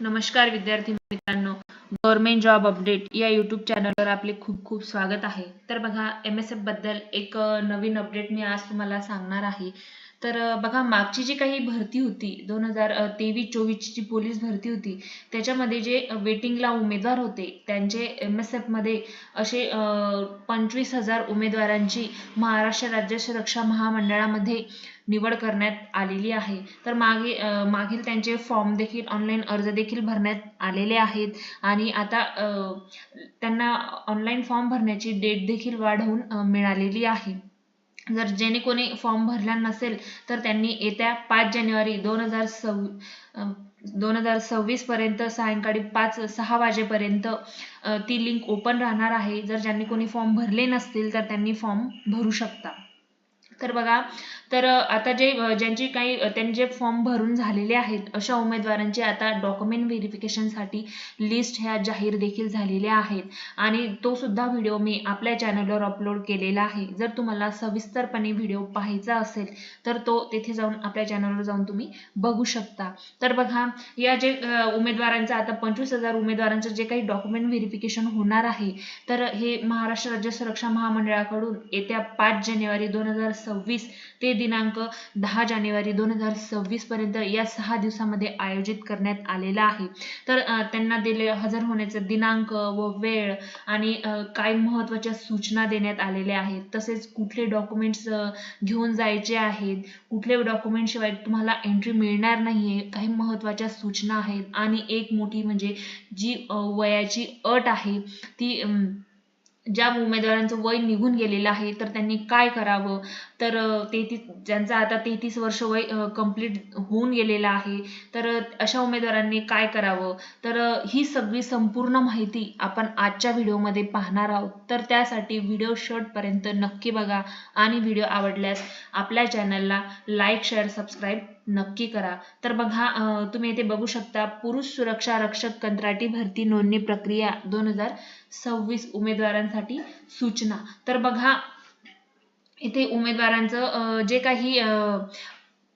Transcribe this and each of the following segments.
नमस्कार विद्यार्थी मित्रांनो. गव्हर्नमेंट जॉब अपडेट या यूट्यूब चॅनलवर आपले खूप खूप स्वागत आहे. तर बघा एम एस एफबद्दल एक नवीन अपडेट मी आज तुम्हाला सांगणार आहे. तर बघा मागची जी काही भरती होती दोन हजार तेवीस चोवीसची जी पोलीस भरती होती त्याच्यामध्ये जे वेटिंगला उमेदवार होते त्यांचे एम एस एफमध्ये असे पंचवीस हजार उमेदवारांची महाराष्ट्र राज्य सुरक्षा महामंडळामध्ये निवड करण्यात आलेली आहे. तर मागे मागील त्यांचे फॉर्म देखील ऑनलाईन अर्ज देखील भरण्यात आलेले आहेत आणि आता त्यांना ऑनलाईन फॉर्म भरण्याची डेट देखील वाढवून मिळालेली आहे. जर ज्याने कोणी फॉर्म भरला नसेल तर त्यांनी येत्या पाच जानेवारी दोन हजार सव्वी दोन हजार सव्वीस पर्यंत सायंकाळी पाच सहा वाजेपर्यंत ती लिंक ओपन राहणार आहे. जर ज्यांनी कोणी फॉर्म भरले नसतील तर त्यांनी फॉर्म भरू शकता. तर बघा तर आता जे ज्यांचे ज्यांची काही त्यांनी जे फॉर्म भरून झालेले आहेत अशा उमेदवारांची आता डॉक्युमेंट व्हेरिफिकेशनसाठी लिस्ट ह्या जाहीर देखील झालेल्या आहेत. आणि तो सुद्धा व्हिडिओ मी आपल्या चॅनलवर अपलोड केलेला आहे. जर तुम्हाला सविस्तरपणे व्हिडिओ पाहायचा असेल तर तो तेथे जाऊन आपल्या चॅनलवर जाऊन तुम्ही बघू शकता. तर बघा या जे उमेदवारांचं आता पंचवीस हजार उमेदवारांचं जे काही डॉक्युमेंट व्हेरिफिकेशन होणार आहे तर हे महाराष्ट्र राज्य सुरक्षा महामंडळाकडून येत्या पाच जानेवारी दोन हजार सव्वीस ते दिनांक दहा जानेवारी दोन हजार सव्वीस पर्यंत या सहा दिवसामध्ये आयोजित करण्यात आलेला आहे. तर त्यांना दिले हजर होण्याचा दिनांक व वेळ आणि काय महत्त्वाच्या सूचना देण्यात आलेल्या आहेत. तसेच कुठले डॉक्युमेंट्स घेऊन जायचे आहेत कुठले डॉक्युमेंट शिवाय तुम्हाला एंट्री मिळणार नाहीये काही महत्त्वाच्या सूचना आहेत. आणि एक मोठी म्हणजे जी वयाची अट आहे ती ज्या उमेदवारांचं वय निघून गेलेलं आहे तर त्यांनी काय करावं? तर तेहतीस ज्यांचा आता तेहतीस वर्ष वय कंप्लीट होऊन गेलेलं आहे तर अशा उमेदवारांनी काय करावं? तर ही सगळी संपूर्ण माहिती आपण आजच्या व्हिडिओमध्ये पाहणार आहोत. तर त्यासाठी व्हिडिओ शेवटपर्यंत नक्की बघा आणि व्हिडिओ आवडल्यास आपल्या चॅनलला लाईक शेअर सबस्क्राईब नक्की करा. तर बघा तुम्ही इथे बघू शकता पुरुष सुरक्षा रक्षक कंत्राटी भरती नोंदणी प्रक्रिया दोन हजार सव्वीस उमेदवारांसाठी सूचना. तर बघा इथे उमेदवारांचं जे काही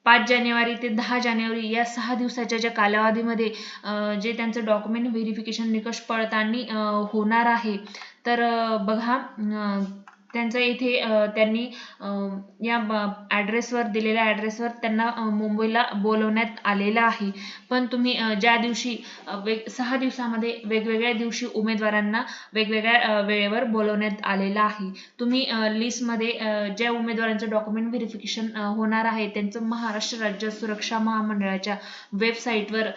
पाच जानेवारी ते दहा जानेवारी या सहा दिवसाच्या ज्या कालावधीमध्ये जे त्यांचं डॉक्युमेंट व्हेरिफिकेशन निकष पडताळणी होणार आहे. तर बघा त्यांचा इथे त्यांनी या ॲड्रेसवर दिलेल्या ॲड्रेसवर त्यांना मुंबईला बोलवण्यात आलेलं आहे. पण तुम्ही ज्या दिवशी वेग सहा दिवसामध्ये वेगवेगळ्या दिवशी उमेदवारांना वेगवेगळ्या वेळेवर बोलवण्यात आलेलं आहे. तुम्ही लिस्टमध्ये ज्या उमेदवारांचं डॉक्युमेंट व्हेरिफिकेशन होणार आहे त्यांचं महाराष्ट्र राज्य सुरक्षा महामंडळाच्या वेबसाईटवर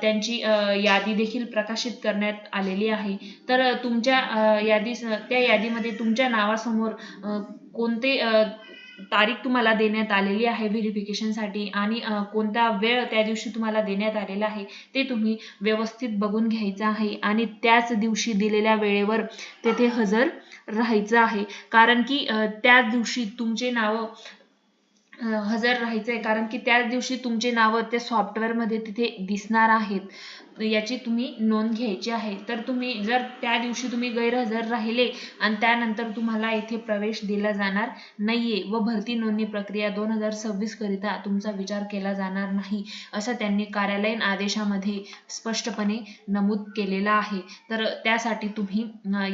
त्यांची यादी देखील प्रकाशित करण्यात आलेली आहे. तर तुमच्या यादी त्या यादीमध्ये तुमच्या नावासमोर समोर कोणते तारीख तुम्हाला देण्यात आलेली आहे व्हेरिफिकेशनसाठी आणि कोणता वेळ त्या दिवशी तुम्हाला देण्यात आलेला आहे ते तुम्ही व्यवस्थित बघून घ्यायचं आहे आणि त्याच दिवशी दिलेल्या वेळेवर तेथे हजर राहायचं आहे. कारण की त्याच दिवशी तुमचे नाव हजर राहायचं आहे कारण की त्याच दिवशी तुमचे नावं त्या सॉफ्टवेअरमध्ये तिथे दिसणार आहेत. याची तुम्ही नोंद घ्यायची आहे. तर तुम्ही जर त्या दिवशी तुम्ही गैरहजर राहिले आणि त्यानंतर तुम्हाला येथे प्रवेश दिला जाणार नाहीये व भरती नोंदणी प्रक्रिया दोन हजार सव्वीस करिता तुमचा विचार केला जाणार नाही असं त्यांनी कार्यालयीन आदेशामध्ये स्पष्टपणे नमूद केलेलं आहे. तर त्यासाठी तुम्ही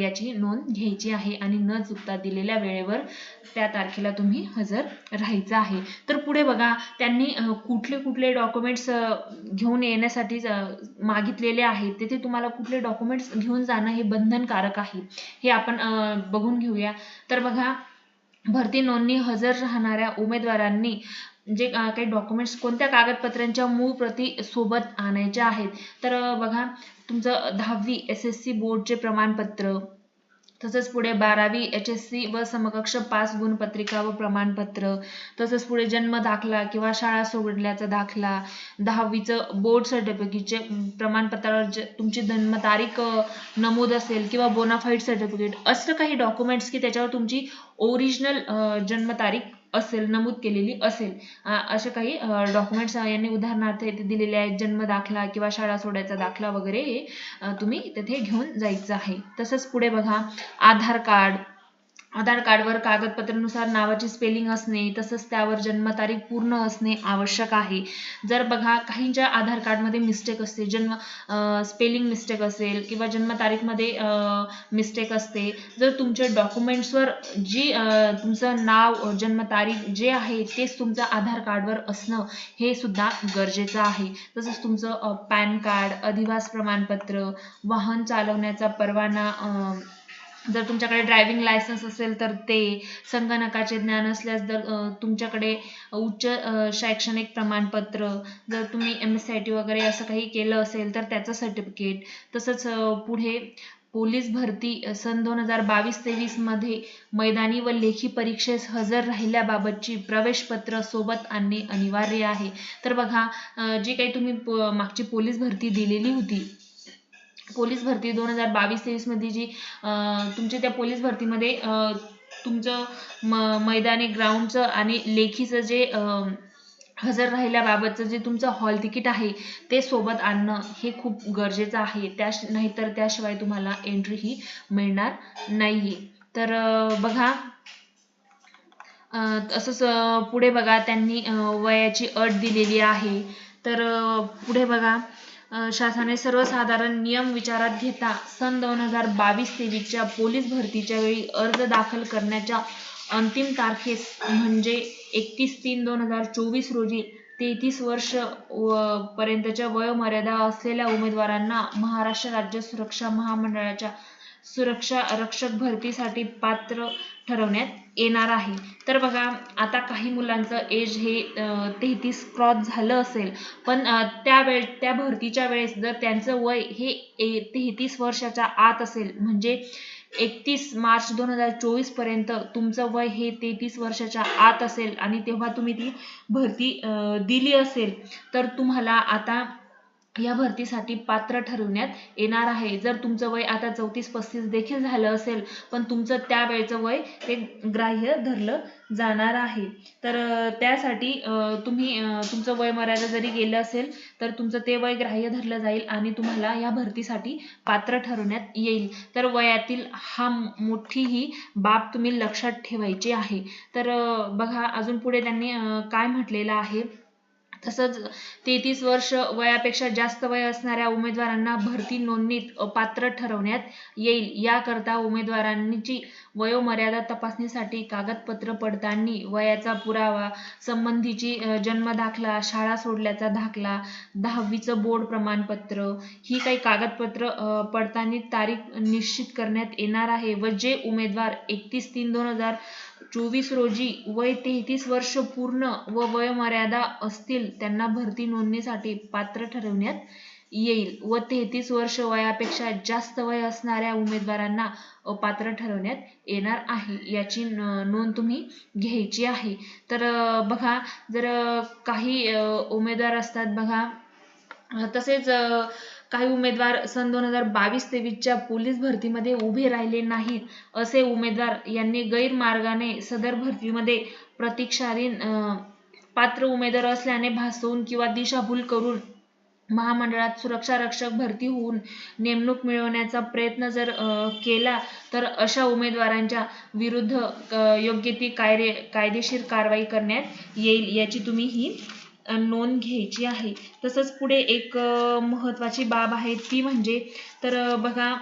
याची नोंद घ्यायची आहे आणि न चुकता दिलेल्या वेळेवर त्या तारखेला तुम्ही हजर राहायचं आहे. तर पुढे बघा त्यांनी कुठले कुठले डॉक्युमेंट्स घेऊन येण्यासाठी मागितलेले आहेत तिथे तुम्हाला कुठले डॉक्युमेंट्स घेऊन जाणं हे बंधनकारक आहे. हे आपण बघून घेऊया. तर बघा भरती नोंदणी हजर राहणाऱ्या उमेदवारांनी जे काही डॉक्युमेंट्स कोणत्या कागदपत्रांच्या मूळ प्रती सोबत आणायच्या आहेत? तर बघा तुमचं दहावी एस एस सी बोर्डचे प्रमाणपत्र तसंच पुढे बारावी एच एस सी व समकक्ष पास गुणपत्रिका व प्रमाणपत्र. तसंच पुढे जन्म दाखला किंवा शाळा सोडल्याचा दाखला. दहावीचं बोर्ड सर्टिफिकेटचे प्रमाणपत्रावर जे तुमची जन्मतारीख नमूद असेल किंवा बोनाफाईड सर्टिफिकेट असं काही डॉक्युमेंट्स की त्याच्यावर तुमची ओरिजिनल जन्मतारीख असेल नमूद केलेली असेल. असे काही डॉक्युमेंट्स यांनी उदाहरणार्थ इथे दिलेले आहेत जन्म दाखला किंवा शाळा सोडायचा दाखला वगैरे हे तुम्ही तिथे घेऊन जायचं आहे. तसंच पुढे बघा आधार कार्ड आधार कार्डवर कागदपत्रानुसार नावाची स्पेलिंग असणे तसंच त्यावर जन्मतारीख पूर्ण असणे आवश्यक आहे. जर बघा काहींच्या आधार कार्डमध्ये मिस्टेक असते जन्म स्पेलिंग मिस्टेक असेल किंवा जन्मतारीखमध्ये मिस्टेक असते जर तुमच्या डॉक्युमेंट्सवर जी तुमचं नाव जन्मतारीख जे आहे तेच तुमचं आधार कार्डवर असणं हे सुद्धा गरजेचं आहे. तसंच तुमचं पॅन कार्ड अधिवास प्रमाणपत्र वाहन चालवण्याचा परवाना जर तुमच्याकडे ड्रायव्हिंग लायसन्स असेल तर ते संगणकाचे ज्ञान असल्यास जर तुमच्याकडे उच्च शैक्षणिक प्रमाणपत्र जर तुम्ही M S C I T वगैरे असं काही केलं असेल तर त्याचं सर्टिफिकेट तसंच पुढे पोलीस भरती सन दोन हजार बावीस तेवीसमध्ये मैदानी व लेखी परीक्षेस हजर राहिल्याबाबतची प्रवेशपत्र सोबत आणणे अनिवार्य आहे. तर बघा जी काही तुम्ही मागची पोलीस भरती दिलेली होती पोलीस भरती दोन हजार बावीस तेवीसमध्ये जी तुमच्या त्या पोलीस भरतीमध्ये तुमचं मैदानी ग्राउंडचं आणि लेखीचं जे हजर राहिल्याबाबतचं जे तुमचं हॉल तिकीट आहे ते सोबत आणणं हे खूप गरजेचं आहे. त्या नाहीतर त्याशिवाय तुम्हाला एंट्री ही मिळणार नाहीये. तर बघा असंच पुढे बघा त्यांनी वयाची अट दिलेली आहे. तर पुढे बघा शासनाने सर्वसाधारण नियम विचारात घेता सन दोन हजार बावीस तेवीसच्या पोलीस भरतीच्या वेळी अर्ज दाखल करण्याच्या अंतिम तारखेस म्हणजे एकतीस तीन दोन हजार चोवीस रोजी तेहतीस वर्ष पर्यंतच्या वयोमर्यादा असलेल्या उमेदवारांना महाराष्ट्र राज्य सुरक्षा महामंडळाच्या सुरक्षा रक्षक भरतीसाठी पात्र ठरवण्यात येणार आहे. तर बघा आता काही मुलांचं एज हे तेहतीस क्रॉस झालं असेल. पण त्या वेळ त्या भरतीच्या वेळेस जर त्यांचं वय हे तेहतीस वर्षाच्या आत असेल म्हणजे एकतीस मार्च दोन हजार चोवीसपर्यंत तुमचं वय हे तेहतीस वर्षाच्या आत असेल आणि तेव्हा तुम्ही ती भरती दिली असेल तर तुम्हाला आता या भरतीसाठी पात्र ठरवण्यात येणार आहे. जर तुमचं वय आता चौतीस पस्तीस देखील झालं असेल पण तुमचं त्यावेळेचं वय ते ग्राह्य धरलं जाणार आहे. तर त्यासाठी तुम्ही तुमचं वय मर्यादा जरी गेलं असेल तर तुमचं ते वय ग्राह्य धरलं जाईल आणि तुम्हाला या भरतीसाठी पात्र ठरवण्यात येईल. तर वयातील हा मोठी ही बाब तुम्ही लक्षात ठेवायची आहे. तर बघा अजून पुढे त्यांनी काय म्हटलेलं आहे? तसंच तेहतीस वर्ष वयापेक्षा जास्त वय असणाऱ्या उमेदवारांना भरती नोंदणीत पात्र ठरवण्यात येईल. याकरता उमेदवारांची वयोमर्यादा तपासणीसाठी कागदपत्र पडताळणी वयाचा पुरावा संबंधीची जन्म दाखला शाळा सोडल्याचा दाखला दहावीचं बोर्ड प्रमाणपत्र ही काही कागदपत्र पडताळणी तारीख निश्चित करण्यात येणार आहे व जे उमेदवार एकतीस तीन दोन हजार चोवीस रोजी वय तेहतीस वर्ष पूर्ण व वयोमर्यादा असतील त्यांना भरती नोंदणीसाठी पात्र ठरवण्यात येईल. व तेहतीस वर्ष वयापेक्षा जास्त वय असणाऱ्या उमेदवारांना अपात्र ठरवण्यात येणार आहे. याची नोंद तुम्ही घ्यायची आहे. तर बघा जर काही उमेदवार असतात बघा. तसेच काही उमेदवार सन दोन हजार बावीस तेवीसच्या पोलीस भरतीमध्ये उभे राहिले नाहीत असे उमेदवार यांनी गैरमार्गाने सदर भरतीमध्ये प्रतीक्षाधीन पात्र उमेदवार असल्याने भासवून किंवा दिशाभूल करून महामंडळात सुरक्षा रक्षक भरती होऊन नेमणूक मिळवण्याचा प्रयत्न जर केला तर अशा उमेदवारांच्या विरुद्ध योग्य ती कायदे कायदेशीर कारवाई करण्यात येईल याची तुम्ही ही नोंद घ्यायची आहे. तसंच पुढे एक महत्वाची बाब आहे ती म्हणजे तर बघा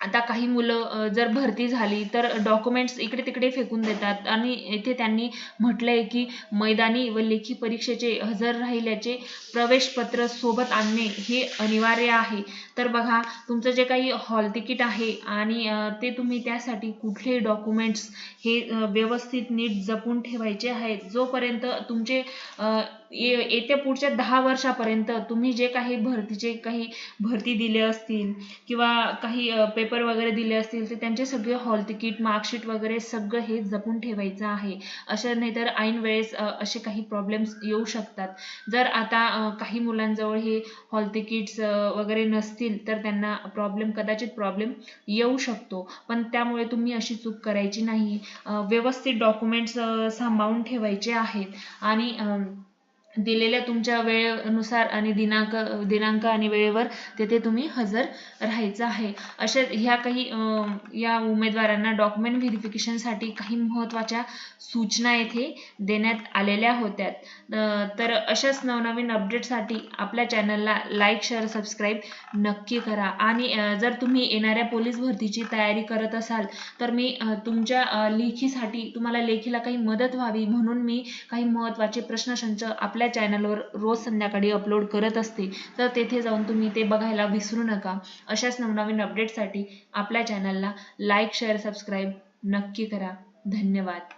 आता काही मुलं जर भरती झाली तर डॉक्युमेंट्स इकडे तिकडे फेकून देतात. आणि इथे त्यांनी म्हटलंय की मैदानी व लेखी परीक्षेचे हजर राहिल्याचे प्रवेशपत्र सोबत आणणे हे अनिवार्य आहे. तर बघा तुमचं जे काही हॉल तिकीट आहे आणि ते तुम्ही त्यासाठी कुठले डॉक्युमेंट्स हे व्यवस्थित नीट जपून ठेवायचे आहेत. जोपर्यंत तुमचे येत्या पुढच्या दहा वर्षापर्यंत तुम्ही जे काही भरतीचे काही भरती दिले असतील किंवा काही पेपर वगैरे दिले असतील तर त्यांचे सगळे हॉल तिकीट मार्कशीट वगैरे सगळं हे जपून ठेवायचं आहे. अशा नाही तर ऐन वेळेस असे काही प्रॉब्लेम्स येऊ शकतात. जर आता काही मुलांजवळ हे हॉल तिकीट्स वगैरे नसतील तर त्यांना प्रॉब्लेम कदाचित प्रॉब्लेम येऊ शकतो. पण त्यामुळे तुम्ही अशी चूक करायची नाही. व्यवस्थित डॉक्युमेंट्स सांभाळून ठेवायचे आहेत. आणि दिलेल्या तुमच्या वेळेनुसार आणि दिनांक दिनांक आणि वेळेवर तेथे तुम्ही हजर राहायचं आहे. अशा ह्या काही या उमेदवारांना डॉक्युमेंट व्हेरिफिकेशनसाठी काही महत्त्वाच्या सूचना येथे देण्यात आलेल्या होत्या. तर अशाच नवनवीन अपडेटसाठी आपल्या चॅनलला लाईक शेअर सबस्क्राईब नक्की करा. आणि जर तुम्ही येणाऱ्या पोलीस भरतीची तयारी करत असाल तर मी तुमच्या लेखीसाठी तुम्हाला लेखीला काही मदत व्हावी म्हणून मी काही महत्त्वाचे प्रश्नसंच आपल्या चॅनलवर रोज संध्याकाळी अपलोड करत असते तर तेथे जाऊन तुम्ही ते बघायला विसरू नका. अशाच नवनवीन अपडेटसाठी आपल्या चॅनलला लाईक शेअर सबस्क्राईब नक्की करा. धन्यवाद.